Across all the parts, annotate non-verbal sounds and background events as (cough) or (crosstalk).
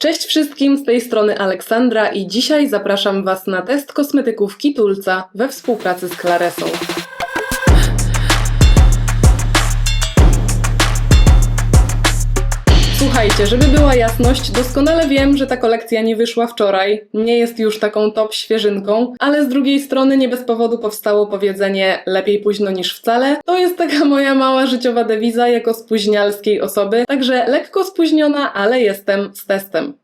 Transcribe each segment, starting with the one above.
Cześć wszystkim, z tej strony Aleksandra i dzisiaj zapraszam Was na test kosmetyków Kitulca we współpracy z Claresą. Słuchajcie, żeby była jasność, doskonale wiem, że ta kolekcja nie wyszła wczoraj, nie jest już taką top świeżynką, ale z drugiej strony nie bez powodu powstało powiedzenie lepiej późno niż wcale. To jest taka (laughs) moja mała życiowa dewiza jako spóźnialskiej osoby, także lekko spóźniona, ale jestem z testem.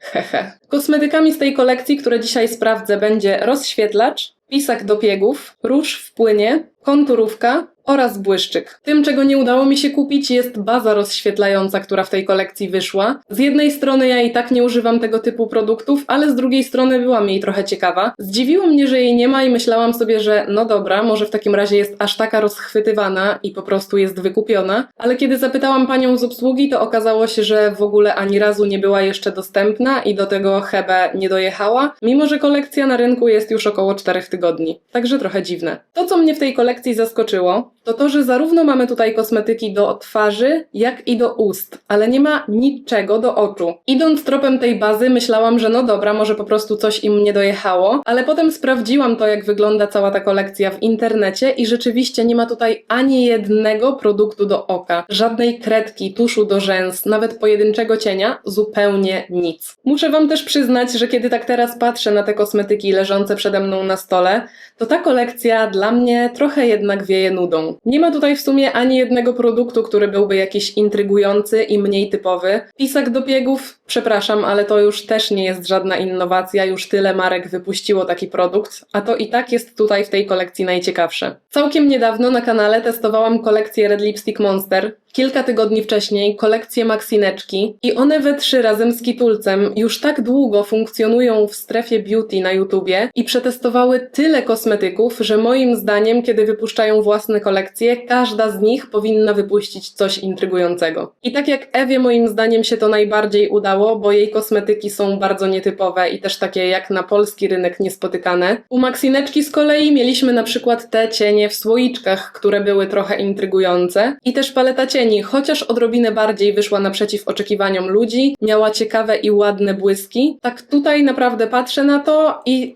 Hehe. Kosmetykami z tej kolekcji, które dzisiaj sprawdzę, będzie rozświetlacz, pisak do piegów, róż w płynie, konturówka oraz błyszczyk. Tym, czego nie udało mi się kupić, jest baza rozświetlająca, która w tej kolekcji wyszła. Z jednej strony ja i tak nie używam tego typu produktów, ale z drugiej strony byłam jej trochę ciekawa. Zdziwiło mnie, że jej nie ma i myślałam sobie, że no dobra, może w takim razie jest aż taka rozchwytywana i po prostu jest wykupiona, ale kiedy zapytałam panią z obsługi, to okazało się, że w ogóle ani razu nie była jeszcze dostępna i do tego Hebe nie dojechała, mimo że kolekcja na rynku jest już około 4 tygodni. Także trochę dziwne. To, co mnie w tej kolekcji zaskoczyło, to to, że zarówno mamy tutaj kosmetyki do twarzy, jak i do ust, ale nie ma niczego do oczu. Idąc tropem tej bazy, myślałam, że no dobra, może po prostu coś im nie dojechało, ale potem sprawdziłam to, jak wygląda cała ta kolekcja w internecie i rzeczywiście nie ma tutaj ani jednego produktu do oka, żadnej kredki, tuszu do rzęs, nawet pojedynczego cienia, zupełnie nic. Muszę Wam też przyznać, że kiedy tak teraz patrzę na te kosmetyki leżące przede mną na stole, to ta kolekcja dla mnie trochę jednak wieje nudą. Nie ma tutaj w sumie ani jednego produktu, który byłby jakiś intrygujący i mniej typowy. Pisak do biegów, przepraszam, ale to już też nie jest żadna innowacja, już tyle marek wypuściło taki produkt, a to i tak jest tutaj w tej kolekcji najciekawsze. Całkiem niedawno na kanale testowałam kolekcję Red Lipstick Monster, kilka tygodni wcześniej kolekcję Maxineczki i one we trzy razem z Kitulcem już tak długo funkcjonują w strefie beauty na YouTubie i przetestowały tyle kosmetyków, że moim zdaniem, kiedy wypuszczają własne kolekcje, każda z nich powinna wypuścić coś intrygującego. I tak jak Ewie moim zdaniem się to najbardziej udało, bo jej kosmetyki są bardzo nietypowe i też takie jak na polski rynek niespotykane. U Maxineczki z kolei mieliśmy na przykład te cienie w słoiczkach, które były trochę intrygujące i też paleta cieni, chociaż odrobinę bardziej wyszła naprzeciw oczekiwaniom ludzi, miała ciekawe i ładne błyski. Tak tutaj naprawdę patrzę na to i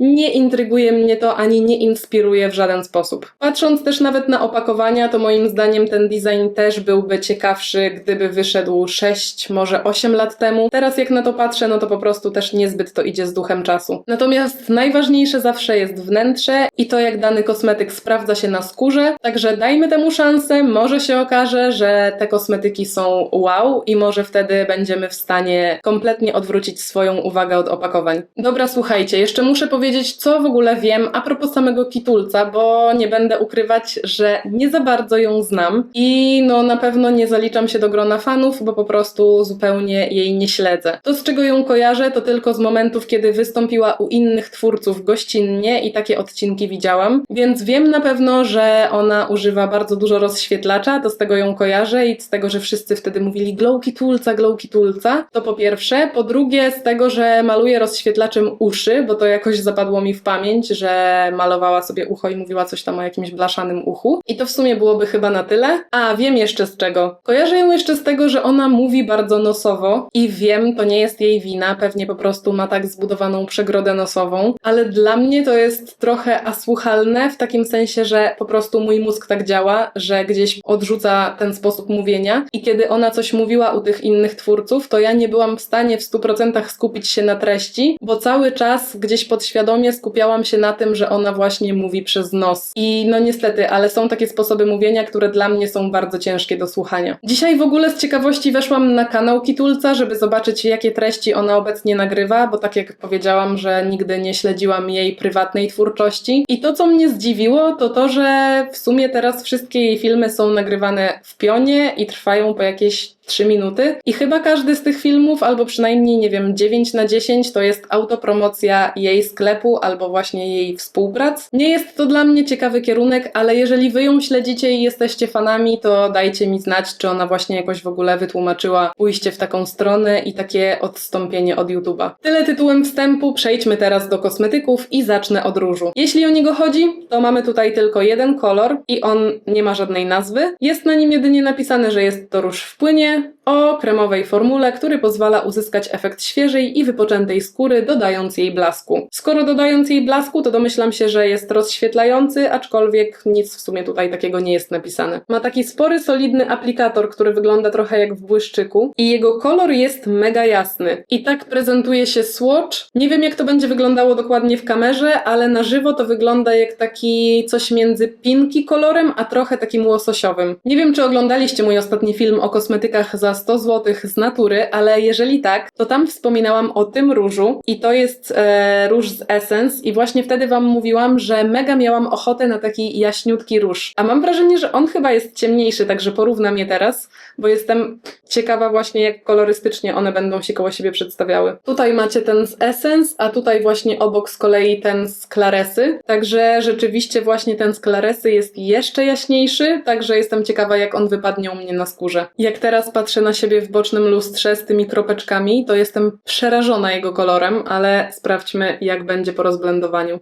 nie intryguje mnie to ani nie inspiruje w żaden sposób. Patrząc też nawet na opakowania, to moim zdaniem ten design też byłby ciekawszy, gdyby wyszedł 6, może 8 lat temu. Teraz jak na to patrzę, no to po prostu też niezbyt to idzie z duchem czasu. Natomiast najważniejsze zawsze jest wnętrze i to jak dany kosmetyk sprawdza się na skórze, także dajmy temu szansę, może się okaże, że te kosmetyki są wow i może wtedy będziemy w stanie kompletnie odwrócić swoją uwagę od opakowań. Dobra, słuchajcie, jeszcze muszę powiedzieć, powiedzieć, co w ogóle wiem a propos samego Kitulca, bo nie będę ukrywać, że nie za bardzo ją znam i no na pewno nie zaliczam się do grona fanów, bo po prostu zupełnie jej nie śledzę. To, z czego ją kojarzę, to tylko z momentów, kiedy wystąpiła u innych twórców gościnnie i takie odcinki widziałam, więc wiem na pewno, że ona używa bardzo dużo rozświetlacza, to z tego ją kojarzę i z tego, że wszyscy wtedy mówili glow Kitulca, glow Kitulca, to po pierwsze. Po drugie, z tego, że maluje rozświetlaczem uszy, bo to jakoś za zapadło mi w pamięć, że malowała sobie ucho i mówiła coś tam o jakimś blaszanym uchu. I to w sumie byłoby chyba na tyle. A wiem jeszcze z czego. Kojarzę ją jeszcze z tego, że ona mówi bardzo nosowo i wiem, to nie jest jej wina, pewnie po prostu ma tak zbudowaną przegrodę nosową, ale dla mnie to jest trochę asłuchalne w takim sensie, że po prostu mój mózg tak działa, że gdzieś odrzuca ten sposób mówienia i kiedy ona coś mówiła u tych innych twórców, to ja nie byłam w stanie w 100% skupić się na treści, bo cały czas gdzieś podświadomie świadomie skupiałam się na tym, że ona właśnie mówi przez nos. I no niestety, ale są takie sposoby mówienia, które dla mnie są bardzo ciężkie do słuchania. Dzisiaj w ogóle z ciekawości weszłam na kanał Kitulca, żeby zobaczyć, jakie treści ona obecnie nagrywa, bo tak jak powiedziałam, że nigdy nie śledziłam jej prywatnej twórczości. I to, co mnie zdziwiło, to to, że w sumie teraz wszystkie jej filmy są nagrywane w pionie i trwają po jakieś 3 minuty. I chyba każdy z tych filmów, albo przynajmniej, nie wiem, 9 na 10 to jest autopromocja jej sklepu albo właśnie jej współprac. Nie jest to dla mnie ciekawy kierunek, ale jeżeli wy ją śledzicie i jesteście fanami, to dajcie mi znać, czy ona właśnie jakoś w ogóle wytłumaczyła pójście w taką stronę i takie odstąpienie od YouTube'a. Tyle tytułem wstępu, przejdźmy teraz do kosmetyków i zacznę od różu. Jeśli o niego chodzi, to mamy tutaj tylko jeden kolor i on nie ma żadnej nazwy. Jest na nim jedynie napisane, że jest to róż w płynie, Yeah, o kremowej formule, który pozwala uzyskać efekt świeżej i wypoczętej skóry, dodając jej blasku. Skoro dodając jej blasku, to domyślam się, że jest rozświetlający, aczkolwiek nic w sumie tutaj takiego nie jest napisane. Ma taki spory, solidny aplikator, który wygląda trochę jak w błyszczyku i jego kolor jest mega jasny. I tak prezentuje się Swatch. Nie wiem jak to będzie wyglądało dokładnie w kamerze, ale na żywo to wygląda jak taki coś między pinki kolorem, a trochę takim łososiowym. Nie wiem czy oglądaliście mój ostatni film o kosmetykach za 100 zł z natury, ale jeżeli tak, to tam wspominałam o tym różu i to jest e, róż z Essence i właśnie wtedy wam mówiłam, że mega miałam ochotę na taki jaśniutki róż. A mam wrażenie, że on chyba jest ciemniejszy, także porównam je teraz, bo jestem ciekawa właśnie jak kolorystycznie one będą się koło siebie przedstawiały. Tutaj macie ten z Essence, a tutaj właśnie obok z kolei ten z Claresy, także rzeczywiście właśnie ten z Claresy jest jeszcze jaśniejszy, także jestem ciekawa jak on wypadnie u mnie na skórze. Jak teraz patrzę na siebie w bocznym lustrze z tymi kropeczkami, to jestem przerażona jego kolorem, ale sprawdźmy jak będzie po rozblendowaniu.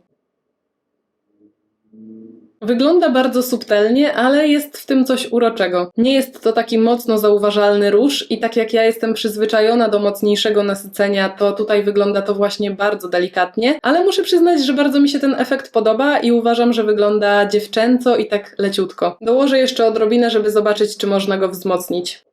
Wygląda bardzo subtelnie, ale jest w tym coś uroczego. Nie jest to taki mocno zauważalny róż i tak jak ja jestem przyzwyczajona do mocniejszego nasycenia, to tutaj wygląda to właśnie bardzo delikatnie, ale muszę przyznać, że bardzo mi się ten efekt podoba i uważam, że wygląda dziewczęco i tak leciutko. Dołożę jeszcze odrobinę, żeby zobaczyć, czy można go wzmocnić.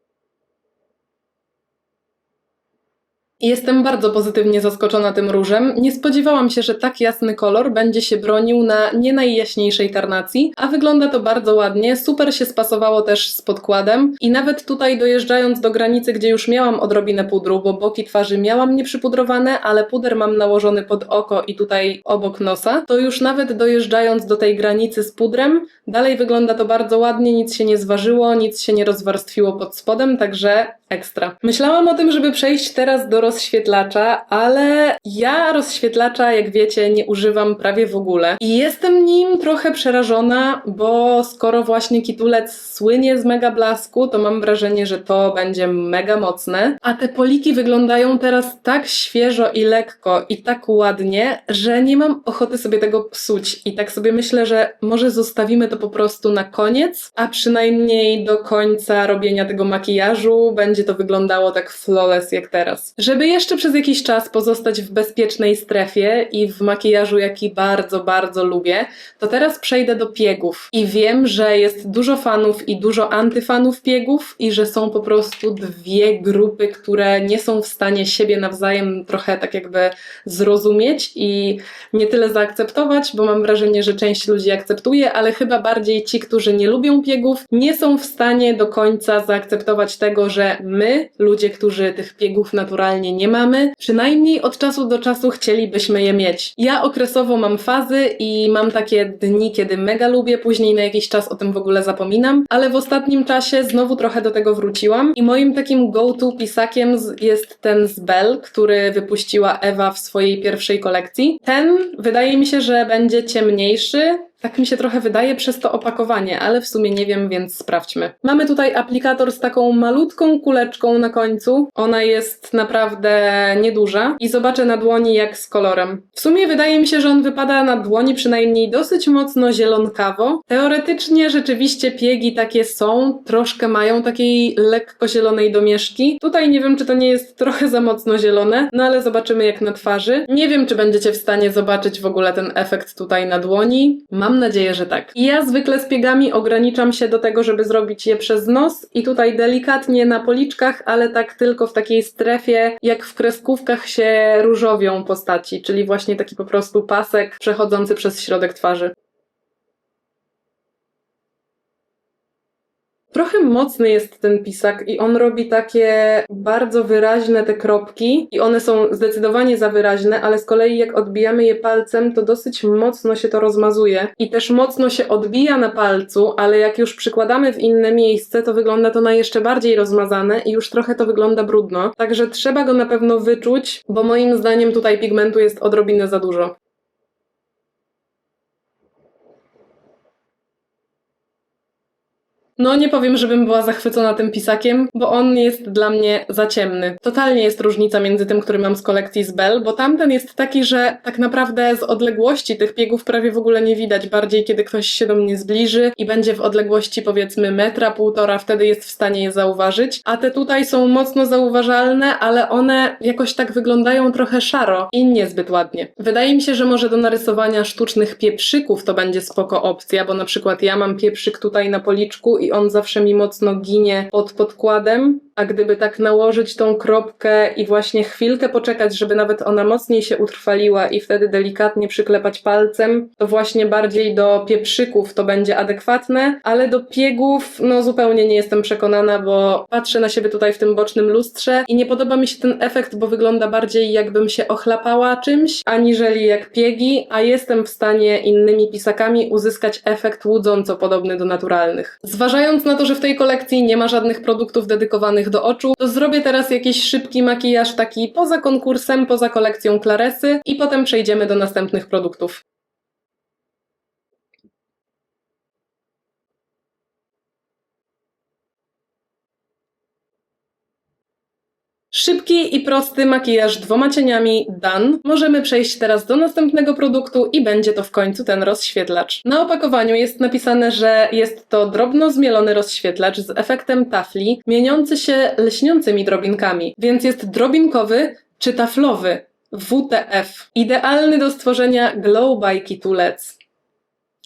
I Jestem bardzo pozytywnie zaskoczona tym różem. Nie spodziewałam się, że tak jasny kolor będzie się bronił na nie najjaśniejszej karnacji, a wygląda to bardzo ładnie. Super się spasowało też z podkładem i nawet tutaj dojeżdżając do granicy, gdzie już miałam odrobinę pudru, bo boki twarzy miałam nieprzypudrowane, ale puder mam nałożony pod oko i tutaj obok nosa, to już nawet dojeżdżając do tej granicy z pudrem, dalej wygląda to bardzo ładnie, nic się nie zważyło, nic się nie rozwarstwiło pod spodem, także ekstra. Myślałam o tym, żeby przejść teraz do rozświetlacza, ale ja rozświetlacza, jak wiecie, nie używam prawie w ogóle. I jestem nim trochę przerażona, bo skoro właśnie kitulec słynie z mega blasku, to mam wrażenie, że to będzie mega mocne. A te poliki wyglądają teraz tak świeżo i lekko i tak ładnie, że nie mam ochoty sobie tego psuć. I tak sobie myślę, że może zostawimy to po prostu na koniec, a przynajmniej do końca robienia tego makijażu będzie to wyglądało tak flawless jak teraz. Żeby jeszcze przez jakiś czas pozostać w bezpiecznej strefie i w makijażu, jaki bardzo, bardzo lubię, to teraz przejdę do piegów. I wiem, że jest dużo fanów i dużo antyfanów piegów i że są po prostu dwie grupy, które nie są w stanie siebie nawzajem trochę tak jakby zrozumieć i nie tyle zaakceptować, bo mam wrażenie, że część ludzi akceptuje, ale chyba bardziej ci, którzy nie lubią piegów, nie są w stanie do końca zaakceptować tego, że my, ludzie, którzy tych piegów naturalnie nie mamy, przynajmniej od czasu do czasu chcielibyśmy je mieć. Ja okresowo mam fazy i mam takie dni, kiedy mega lubię, później na jakiś czas o tym w ogóle zapominam, ale w ostatnim czasie znowu trochę do tego wróciłam i moim takim go-to pisakiem jest ten z Bell, który wypuściła Ewa w swojej pierwszej kolekcji. Ten wydaje mi się, że będzie ciemniejszy, tak mi się trochę wydaje przez to opakowanie, ale w sumie nie wiem, więc sprawdźmy. Mamy tutaj aplikator z taką malutką kuleczką na końcu. Ona jest naprawdę nieduża i zobaczę na dłoni jak z kolorem. W sumie wydaje mi się, że on wypada na dłoni przynajmniej dosyć mocno zielonkawo. Teoretycznie rzeczywiście piegi takie są, troszkę mają takiej lekko zielonej domieszki. Tutaj nie wiem, czy to nie jest trochę za mocno zielone, no ale zobaczymy jak na twarzy. Nie wiem, czy będziecie w stanie zobaczyć w ogóle ten efekt tutaj na dłoni. Mam nadzieję, że tak. Ja zwykle z piegami ograniczam się do tego, żeby zrobić je przez nos i tutaj delikatnie na policzkach, ale tak tylko w takiej strefie, jak w kreskówkach się różowią postaci, czyli właśnie taki po prostu pasek przechodzący przez środek twarzy. Trochę mocny jest ten pisak i on robi takie bardzo wyraźne te kropki i one są zdecydowanie za wyraźne, ale z kolei jak odbijamy je palcem, to dosyć mocno się to rozmazuje i też mocno się odbija na palcu, ale jak już przykładamy w inne miejsce, to wygląda to na jeszcze bardziej rozmazane i już trochę to wygląda brudno. Także trzeba go na pewno wyczuć, bo moim zdaniem tutaj pigmentu jest odrobinę za dużo. No nie powiem, żebym była zachwycona tym pisakiem, bo on jest dla mnie za ciemny. Totalnie jest różnica między tym, który mam z kolekcji z Bell, bo tamten jest taki, że tak naprawdę z odległości tych piegów prawie w ogóle nie widać, bardziej kiedy ktoś się do mnie zbliży i będzie w odległości powiedzmy metra, półtora, wtedy jest w stanie je zauważyć, a te tutaj są mocno zauważalne, ale one jakoś tak wyglądają trochę szaro i niezbyt ładnie. Wydaje mi się, że może do narysowania sztucznych pieprzyków to będzie spoko opcja, bo na przykład ja mam pieprzyk tutaj na policzku i on zawsze mi mocno ginie pod podkładem, a gdyby tak nałożyć tą kropkę i właśnie chwilkę poczekać, żeby nawet ona mocniej się utrwaliła i wtedy delikatnie przyklepać palcem, to właśnie bardziej do pieprzyków to będzie adekwatne, ale do piegów no zupełnie nie jestem przekonana, bo patrzę na siebie tutaj w tym bocznym lustrze i nie podoba mi się ten efekt, bo wygląda bardziej jakbym się ochlapała czymś, aniżeli jak piegi, a jestem w stanie innymi pisakami uzyskać efekt łudząco podobny do naturalnych. Zważając na to, że w tej kolekcji nie ma żadnych produktów dedykowanych do oczu, to zrobię teraz jakiś szybki makijaż taki poza konkursem, poza kolekcją Claresy i potem przejdziemy do następnych produktów. Szybki i prosty makijaż dwoma cieniami done. Możemy przejść teraz do następnego produktu i będzie to w końcu ten rozświetlacz. Na opakowaniu jest napisane, że jest to drobno zmielony rozświetlacz z efektem tafli, mieniący się lśniącymi drobinkami, więc jest drobinkowy czy taflowy. WTF. Idealny do stworzenia glow by Kitulec.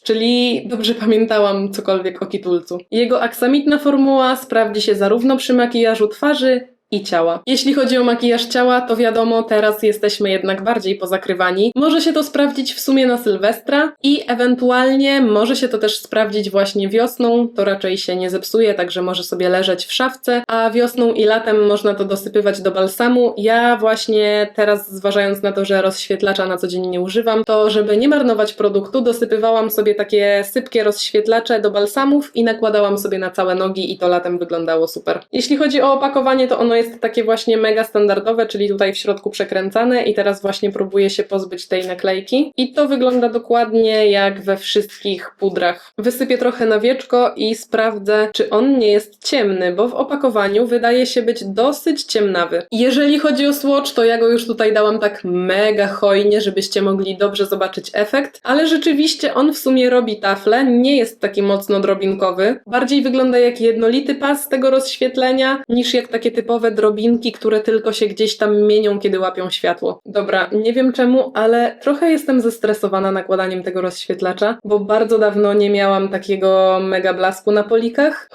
Czyli dobrze pamiętałam cokolwiek o kitulcu. Jego aksamitna formuła sprawdzi się zarówno przy makijażu twarzy, i ciała. Jeśli chodzi o makijaż ciała, to wiadomo, teraz jesteśmy jednak bardziej pozakrywani. Może się to sprawdzić w sumie na Sylwestra i ewentualnie może się to też sprawdzić właśnie wiosną, to raczej się nie zepsuje, także może sobie leżeć w szafce, a wiosną i latem można to dosypywać do balsamu. Ja właśnie teraz, zważając na to, że rozświetlacza na co dzień nie używam, to żeby nie marnować produktu, dosypywałam sobie takie sypkie rozświetlacze do balsamów i nakładałam sobie na całe nogi i to latem wyglądało super. Jeśli chodzi o opakowanie, to ono jest jest takie właśnie mega standardowe, czyli tutaj w środku przekręcane i teraz właśnie próbuję się pozbyć tej naklejki. I to wygląda dokładnie jak we wszystkich pudrach. Wysypię trochę na wieczko i sprawdzę, czy on nie jest ciemny, bo w opakowaniu wydaje się być dosyć ciemnawy. Jeżeli chodzi o swatch, to ja go już tutaj dałam tak mega hojnie, żebyście mogli dobrze zobaczyć efekt, ale rzeczywiście on w sumie robi tafle, nie jest taki mocno drobinkowy. Bardziej wygląda jak jednolity pas tego rozświetlenia, niż jak takie typowe drobinki, które tylko się gdzieś tam mienią, kiedy łapią światło. Dobra, nie wiem czemu, ale trochę jestem zestresowana nakładaniem tego rozświetlacza, bo bardzo dawno nie miałam takiego mega blasku na polikach.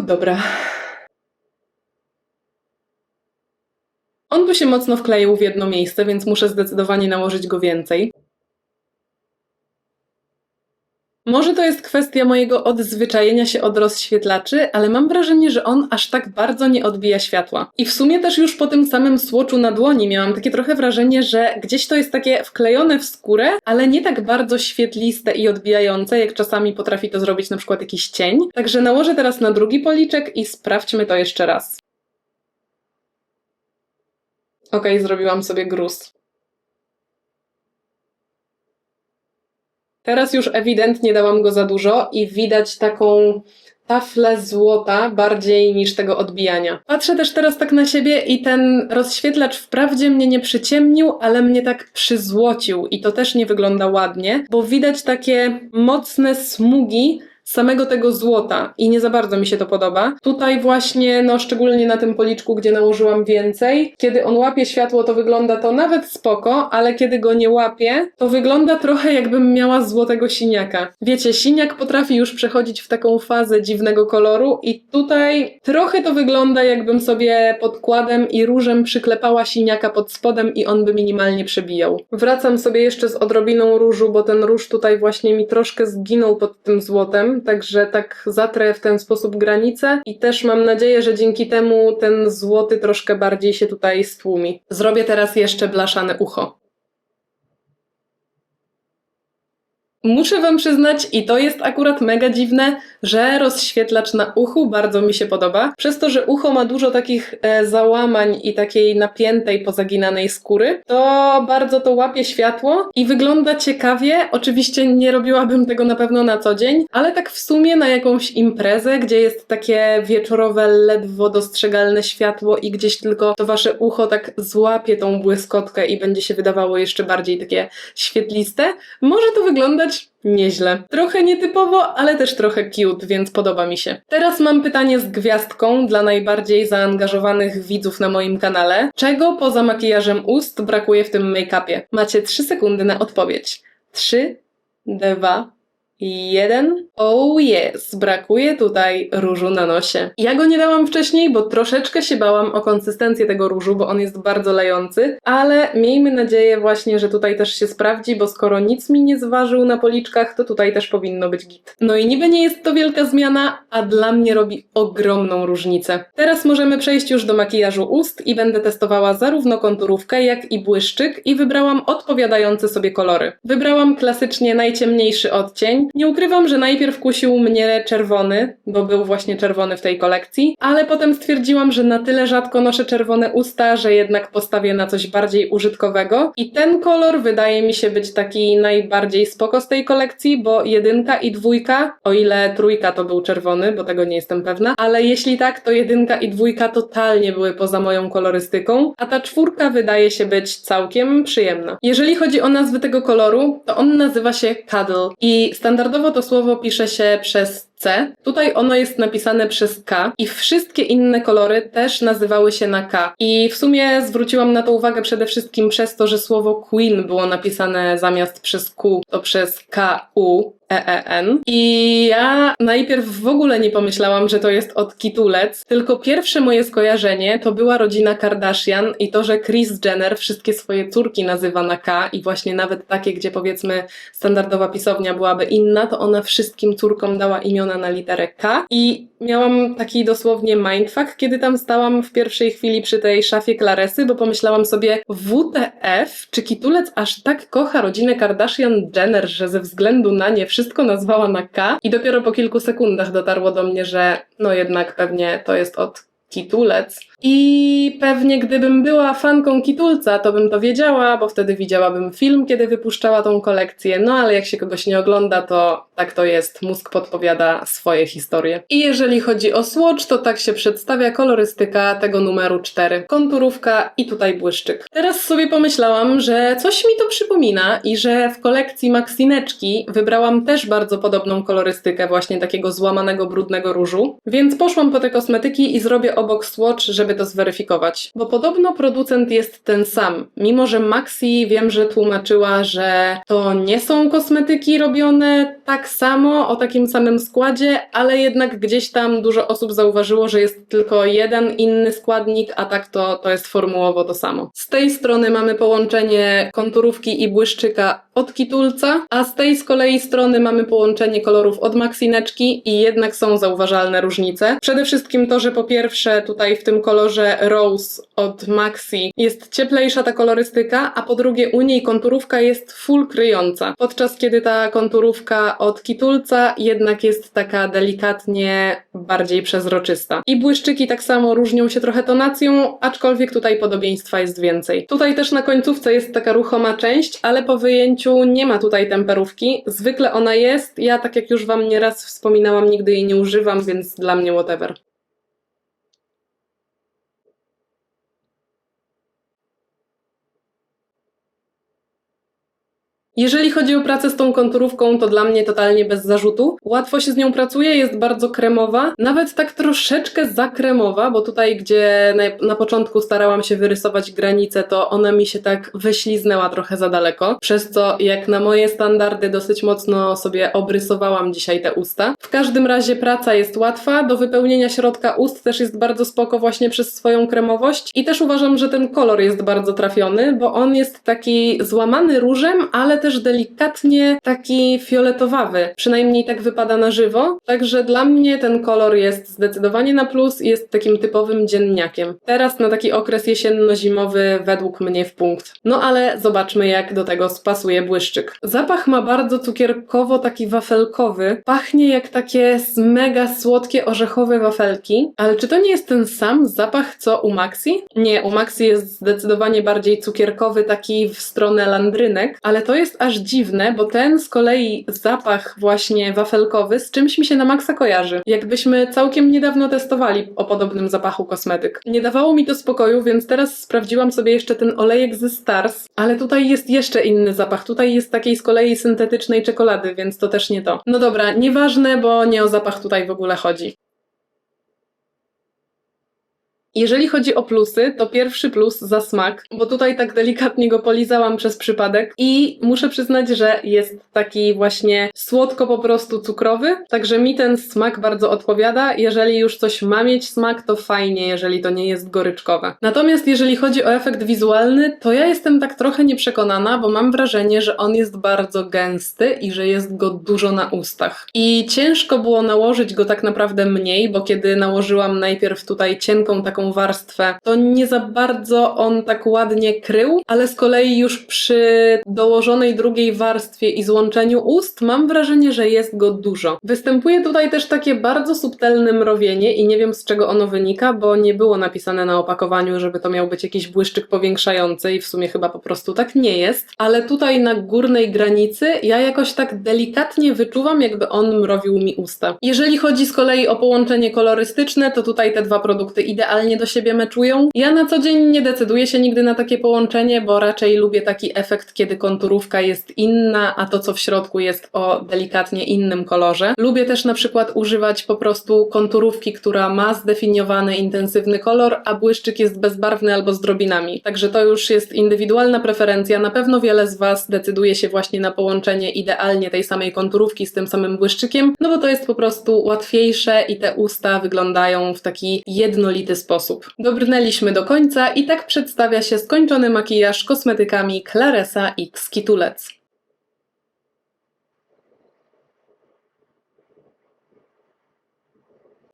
Dobra. On tu się mocno wkleił w jedno miejsce, więc muszę zdecydowanie nałożyć go więcej. Może to jest kwestia mojego odzwyczajenia się od rozświetlaczy, ale mam wrażenie, że on aż tak bardzo nie odbija światła. I w sumie też już po tym samym słoczu na dłoni miałam takie trochę wrażenie, że gdzieś to jest takie wklejone w skórę, ale nie tak bardzo świetliste i odbijające, jak czasami potrafi to zrobić na przykład jakiś cień. Także nałożę teraz na drugi policzek i sprawdźmy to jeszcze raz. Ok, zrobiłam sobie gruz. Teraz już ewidentnie dałam go za dużo i widać taką taflę złota bardziej niż tego odbijania. Patrzę też teraz tak na siebie i ten rozświetlacz wprawdzie mnie nie przyciemnił, ale mnie tak przyzłocił i to też nie wygląda ładnie, bo widać takie mocne smugi, samego tego złota i nie za bardzo mi się to podoba. Tutaj właśnie, no szczególnie na tym policzku, gdzie nałożyłam więcej, kiedy on łapie światło, to wygląda to nawet spoko, ale kiedy go nie łapie, to wygląda trochę jakbym miała złotego siniaka. Wiecie, siniak potrafi już przechodzić w taką fazę dziwnego koloru i tutaj trochę to wygląda jakbym sobie podkładem i różem przyklepała siniaka pod spodem i on by minimalnie przebijał. Wracam sobie jeszcze z odrobiną różu, bo ten róż tutaj właśnie mi troszkę zginął pod tym złotem, także tak zatrę w ten sposób granicę i też mam nadzieję, że dzięki temu ten złoty troszkę bardziej się tutaj stłumi. Zrobię teraz jeszcze blaszane ucho. Muszę Wam przyznać, i to jest akurat mega dziwne, że rozświetlacz na uchu bardzo mi się podoba. Przez to, że ucho ma dużo takich e, załamań i takiej napiętej, pozaginanej skóry, to bardzo to łapie światło i wygląda ciekawie. Oczywiście nie robiłabym tego na pewno na co dzień, ale tak w sumie na jakąś imprezę, gdzie jest takie wieczorowe, ledwo dostrzegalne światło i gdzieś tylko to Wasze ucho tak złapie tą błyskotkę i będzie się wydawało jeszcze bardziej takie świetliste, może to wyglądać nieźle. Trochę nietypowo, ale też trochę cute, więc podoba mi się. Teraz mam pytanie z gwiazdką dla najbardziej zaangażowanych widzów na moim kanale. Czego poza makijażem ust brakuje w tym make-upie? Macie 3 sekundy na odpowiedź. 3, 2, Jeden. Oh yes, brakuje tutaj różu na nosie. Ja go nie dałam wcześniej, bo troszeczkę się bałam o konsystencję tego różu, bo on jest bardzo lejący, ale miejmy nadzieję właśnie, że tutaj też się sprawdzi, bo skoro nic mi nie zważył na policzkach, to tutaj też powinno być git. No i niby nie jest to wielka zmiana, a dla mnie robi ogromną różnicę. Teraz możemy przejść już do makijażu ust i będę testowała zarówno konturówkę, jak i błyszczyk i wybrałam odpowiadające sobie kolory. Wybrałam klasycznie najciemniejszy odcień, nie ukrywam, że najpierw kusił mnie czerwony, bo był właśnie czerwony w tej kolekcji, ale potem stwierdziłam, że na tyle rzadko noszę czerwone usta, że jednak postawię na coś bardziej użytkowego. I ten kolor wydaje mi się być taki najbardziej spoko z tej kolekcji, bo jedynka i dwójka, o ile trójka to był czerwony, bo tego nie jestem pewna, ale jeśli tak, to jedynka i dwójka totalnie były poza moją kolorystyką, a ta czwórka wydaje się być całkiem przyjemna. Jeżeli chodzi o nazwę tego koloru, to on nazywa się Cuddle i standardowo Standardowo to słowo pisze się przez C. Tutaj ono jest napisane przez K i wszystkie inne kolory też nazywały się na K. I w sumie zwróciłam na to uwagę przede wszystkim przez to, że słowo Queen było napisane zamiast przez Q, to przez K, U, EEN. I ja najpierw w ogóle nie pomyślałam, że to jest od Kitulec, tylko pierwsze moje skojarzenie to była rodzina Kardashian i to, że Kris Jenner wszystkie swoje córki nazywa na K i właśnie nawet takie, gdzie powiedzmy standardowa pisownia byłaby inna, to ona wszystkim córkom dała imiona na literę K i miałam taki dosłownie mindfuck, kiedy tam stałam w pierwszej chwili przy tej szafie Klaresy, bo pomyślałam sobie WTF, czy Kitulec aż tak kocha rodzinę Kardashian-Jenner, że ze względu na nie wszystko nazwała na K i dopiero po kilku sekundach dotarło do mnie, że no jednak pewnie to jest od Kitulec. I pewnie gdybym była fanką Kitulca, to bym to wiedziała, bo wtedy widziałabym film, kiedy wypuszczała tą kolekcję. No ale jak się kogoś nie ogląda, to tak to jest. Mózg podpowiada swoje historie. I jeżeli chodzi o Swatch, to tak się przedstawia kolorystyka tego numeru 4. Konturówka i tutaj błyszczyk. Teraz sobie pomyślałam, że coś mi to przypomina i że w kolekcji Maxineczki wybrałam też bardzo podobną kolorystykę właśnie takiego złamanego, brudnego różu. Więc poszłam po te kosmetyki i zrobię obok Swatch, żeby to zweryfikować. Bo podobno producent jest ten sam. Mimo, że Maxi wiem, że tłumaczyła, że to nie są kosmetyki robione tak samo, o takim samym składzie, ale jednak gdzieś tam dużo osób zauważyło, że jest tylko jeden inny składnik, a tak to, to jest formułowo to samo. Z tej strony mamy połączenie konturówki i błyszczyka od Kitulca, a z tej z kolei strony mamy połączenie kolorów od Maxineczki i jednak są zauważalne różnice. Przede wszystkim to, że po pierwsze tutaj w tym kolorze Rose od Maxi jest cieplejsza ta kolorystyka, a po drugie u niej konturówka jest full kryjąca, podczas kiedy ta konturówka od Kitulca jednak jest taka delikatnie bardziej przezroczysta. I błyszczyki tak samo różnią się trochę tonacją, aczkolwiek tutaj podobieństwa jest więcej. Tutaj też na końcówce jest taka ruchoma część, ale po wyjęciu nie ma tutaj temperówki. Zwykle ona jest, ja tak jak już Wam nieraz wspominałam, nigdy jej nie używam, więc dla mnie whatever. Jeżeli chodzi o pracę z tą konturówką, to dla mnie totalnie bez zarzutu. Łatwo się z nią pracuje, jest bardzo kremowa, nawet tak troszeczkę zakremowa, bo tutaj, gdzie na, na początku starałam się wyrysować granicę, to ona mi się tak wyśliznęła trochę za daleko, przez co jak na moje standardy dosyć mocno sobie obrysowałam dzisiaj te usta. W każdym razie praca jest łatwa, do wypełnienia środka ust też jest bardzo spoko właśnie przez swoją kremowość i też uważam, że ten kolor jest bardzo trafiony, bo on jest taki złamany różem, ale też delikatnie taki fioletowawy. Przynajmniej tak wypada na żywo. Także dla mnie ten kolor jest zdecydowanie na plus i jest takim typowym dzienniakiem. Teraz na taki okres jesienno-zimowy według mnie w punkt. No ale zobaczmy jak do tego spasuje błyszczyk. Zapach ma bardzo cukierkowo taki wafelkowy. Pachnie jak takie mega słodkie orzechowe wafelki. Ale czy to nie jest ten sam zapach co u Maxi? Nie, u Maxi jest zdecydowanie bardziej cukierkowy, taki w stronę landrynek, ale to jest aż dziwne, bo ten z kolei zapach właśnie wafelkowy z czymś mi się na maksa kojarzy. Jakbyśmy całkiem niedawno testowali o podobnym zapachu kosmetyk. Nie dawało mi to spokoju, więc teraz sprawdziłam sobie jeszcze ten olejek ze Stars, ale tutaj jest jeszcze inny zapach. Tutaj jest takiej z kolei syntetycznej czekolady, więc to też nie to. No dobra, nieważne, bo nie o zapach tutaj w ogóle chodzi. Jeżeli chodzi o plusy, to pierwszy plus za smak, bo tutaj tak delikatnie go polizałam przez przypadek i muszę przyznać, że jest taki właśnie słodko po prostu cukrowy, także mi ten smak bardzo odpowiada. Jeżeli już coś ma mieć smak, to fajnie, jeżeli to nie jest goryczkowe. Natomiast jeżeli chodzi o efekt wizualny, to ja jestem tak trochę nieprzekonana, bo mam wrażenie, że on jest bardzo gęsty i że jest go dużo na ustach. I ciężko było nałożyć go tak naprawdę mniej, bo kiedy nałożyłam najpierw tutaj cienką taką warstwę, to nie za bardzo on tak ładnie krył, ale z kolei już przy dołożonej drugiej warstwie i złączeniu ust mam wrażenie, że jest go dużo. Występuje tutaj też takie bardzo subtelne mrowienie i nie wiem z czego ono wynika, bo nie było napisane na opakowaniu, żeby to miał być jakiś błyszczyk powiększający i w sumie chyba po prostu tak nie jest, ale tutaj na górnej granicy ja jakoś tak delikatnie wyczuwam, jakby on mrowił mi usta. Jeżeli chodzi z kolei o połączenie kolorystyczne, to tutaj te dwa produkty idealnie do siebie meczują. Ja na co dzień nie decyduję się nigdy na takie połączenie, bo raczej lubię taki efekt, kiedy konturówka jest inna, a to co w środku jest o delikatnie innym kolorze. Lubię też na przykład używać po prostu konturówki, która ma zdefiniowany intensywny kolor, a błyszczyk jest bezbarwny albo z drobinami. Także to już jest indywidualna preferencja. Na pewno wiele z Was decyduje się właśnie na połączenie idealnie tej samej konturówki z tym samym błyszczykiem, no bo to jest po prostu łatwiejsze i te usta wyglądają w taki jednolity sposób. Dobrnęliśmy do końca i tak przedstawia się skończony makijaż kosmetykami Claresa X Kitulec.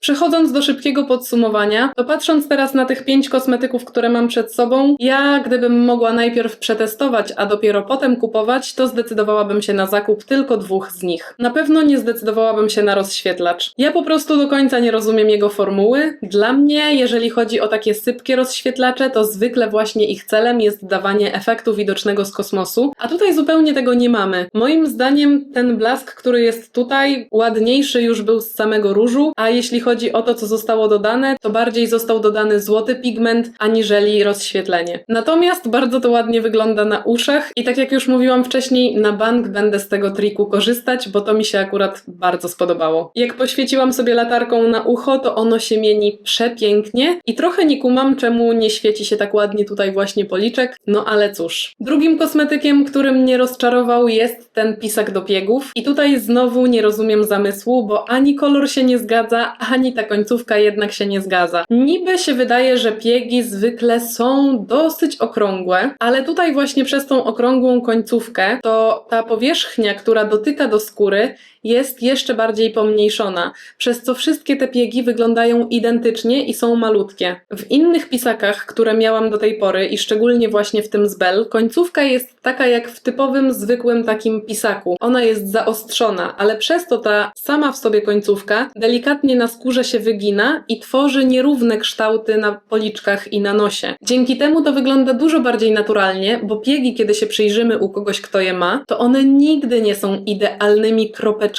Przechodząc do szybkiego podsumowania, to patrząc teraz na tych pięć kosmetyków, które mam przed sobą, ja gdybym mogła najpierw przetestować, a dopiero potem kupować, to zdecydowałabym się na zakup tylko dwóch z nich. Na pewno nie zdecydowałabym się na rozświetlacz. Ja po prostu do końca nie rozumiem jego formuły. Dla mnie, jeżeli chodzi o takie sypkie rozświetlacze, to zwykle właśnie ich celem jest dawanie efektu widocznego z kosmosu, a tutaj zupełnie tego nie mamy. Moim zdaniem ten blask, który jest tutaj, ładniejszy już był z samego różu, a jeśli chodzi o to, co zostało dodane, to bardziej został dodany złoty pigment, aniżeli rozświetlenie. Natomiast bardzo to ładnie wygląda na uszach i tak jak już mówiłam wcześniej, na bank będę z tego triku korzystać, bo to mi się akurat bardzo spodobało. Jak poświeciłam sobie latarką na ucho, to ono się mieni przepięknie i trochę nie kumam, czemu nie świeci się tak ładnie tutaj właśnie policzek, no ale cóż. Drugim kosmetykiem, który mnie rozczarował jest ten pisak do piegów i tutaj znowu nie rozumiem zamysłu, bo ani kolor się nie zgadza, ani ta końcówka jednak się nie zgadza. Niby się wydaje, że piegi zwykle są dosyć okrągłe, ale tutaj właśnie przez tą okrągłą końcówkę to ta powierzchnia, która dotyka do skóry, jest jeszcze bardziej pomniejszona, przez co wszystkie te piegi wyglądają identycznie i są malutkie. W innych pisakach, które miałam do tej pory i szczególnie właśnie w tym z Bell, końcówka jest taka jak w typowym, zwykłym takim pisaku. Ona jest zaostrzona, ale przez to ta sama w sobie końcówka delikatnie na skórze się wygina i tworzy nierówne kształty na policzkach i na nosie. Dzięki temu to wygląda dużo bardziej naturalnie, bo piegi, kiedy się przyjrzymy u kogoś, kto je ma, to one nigdy nie są idealnymi kropeczkami.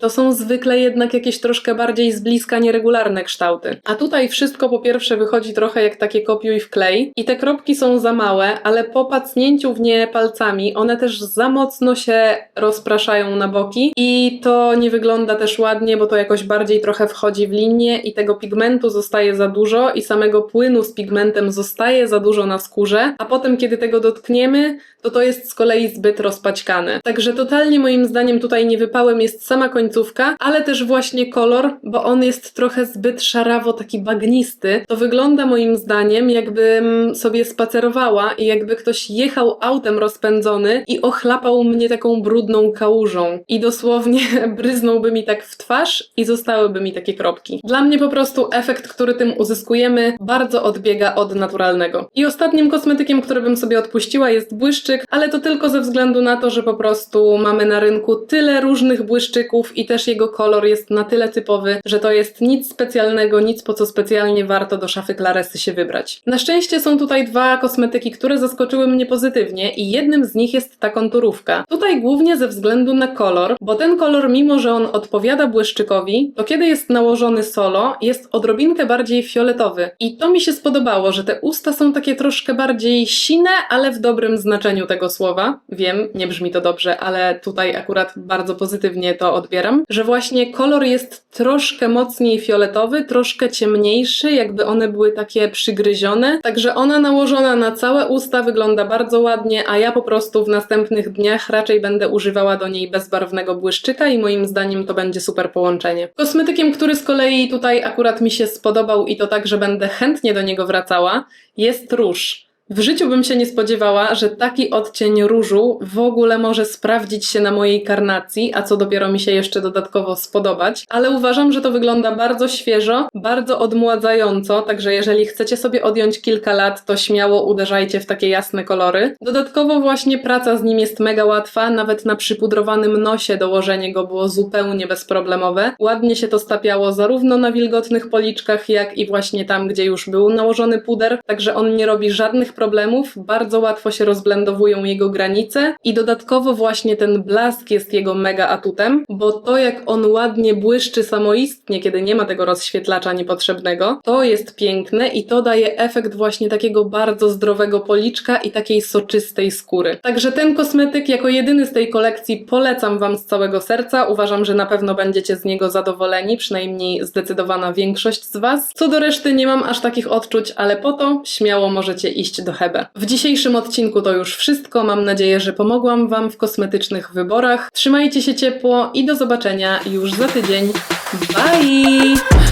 To są zwykle jednak jakieś troszkę bardziej z bliska nieregularne kształty. A tutaj wszystko po pierwsze wychodzi trochę jak takie kopiuj w klej. I te kropki są za małe, ale po pacnięciu w nie palcami one też za mocno się rozpraszają na boki. I to nie wygląda też ładnie, bo to jakoś bardziej trochę wchodzi w linię i tego pigmentu zostaje za dużo i samego płynu z pigmentem zostaje za dużo na skórze, a potem kiedy tego dotkniemy, to to jest z kolei zbyt rozpaćkane. Także totalnie moim zdaniem tutaj nie wypałem jest sama końcówka, ale też właśnie kolor, bo on jest trochę zbyt szarawo taki bagnisty. To wygląda moim zdaniem, jakbym sobie spacerowała i jakby ktoś jechał autem rozpędzony i ochlapał mnie taką brudną kałużą. I dosłownie (laughs) bryznąłby mi tak w twarz i zostałyby mi takie kropki. Dla mnie po prostu efekt, który tym uzyskujemy, bardzo odbiega od naturalnego. I ostatnim kosmetykiem, który bym sobie odpuściła jest błyszczyk, ale to tylko ze względu na to, że po prostu mamy na rynku tyle różnych błyszczyków i też jego kolor jest na tyle typowy, że to jest nic specjalnego, nic po co specjalnie warto do szafy Claresy się wybrać. Na szczęście są tutaj dwa kosmetyki, które zaskoczyły mnie pozytywnie i jednym z nich jest ta konturówka. Tutaj głównie ze względu na kolor, bo ten kolor, mimo że on odpowiada błyszczykowi, to kiedy jest nałożony solo, jest odrobinkę bardziej fioletowy. I to mi się spodobało, że te usta są takie troszkę bardziej sine, ale w dobrym znaczeniu tego słowa. Wiem, nie brzmi to dobrze, ale tutaj akurat bardzo pozytywnie to odbieram, że właśnie kolor jest troszkę mocniej fioletowy, troszkę ciemniejszy, jakby one były takie przygryzione. Także ona nałożona na całe usta wygląda bardzo ładnie, a ja po prostu w następnych dniach raczej będę używała do niej bezbarwnego błyszczyka i moim zdaniem to będzie super połączenie. Kosmetykiem, który z kolei tutaj akurat mi się spodobał i to tak, że będę chętnie do niego wracała, jest róż. W życiu bym się nie spodziewała, że taki odcień różu w ogóle może sprawdzić się na mojej karnacji, a co dopiero mi się jeszcze dodatkowo spodobać, ale uważam, że to wygląda bardzo świeżo, bardzo odmładzająco, także jeżeli chcecie sobie odjąć kilka lat, to śmiało uderzajcie w takie jasne kolory. Dodatkowo właśnie praca z nim jest mega łatwa, nawet na przypudrowanym nosie dołożenie go było zupełnie bezproblemowe. Ładnie się to stapiało zarówno na wilgotnych policzkach, jak i właśnie tam, gdzie już był nałożony puder, także on nie robi żadnych problemów, bardzo łatwo się rozblendowują jego granice i dodatkowo właśnie ten blask jest jego mega atutem, bo to jak on ładnie błyszczy samoistnie, kiedy nie ma tego rozświetlacza niepotrzebnego, to jest piękne i to daje efekt właśnie takiego bardzo zdrowego policzka i takiej soczystej skóry. Także ten kosmetyk jako jedyny z tej kolekcji polecam Wam z całego serca. Uważam, że na pewno będziecie z niego zadowoleni, przynajmniej zdecydowana większość z Was. Co do reszty nie mam aż takich odczuć, ale po to śmiało możecie iść do Hebe. W dzisiejszym odcinku to już wszystko. Mam nadzieję, że pomogłam Wam w kosmetycznych wyborach. Trzymajcie się ciepło i do zobaczenia już za tydzień. Bye!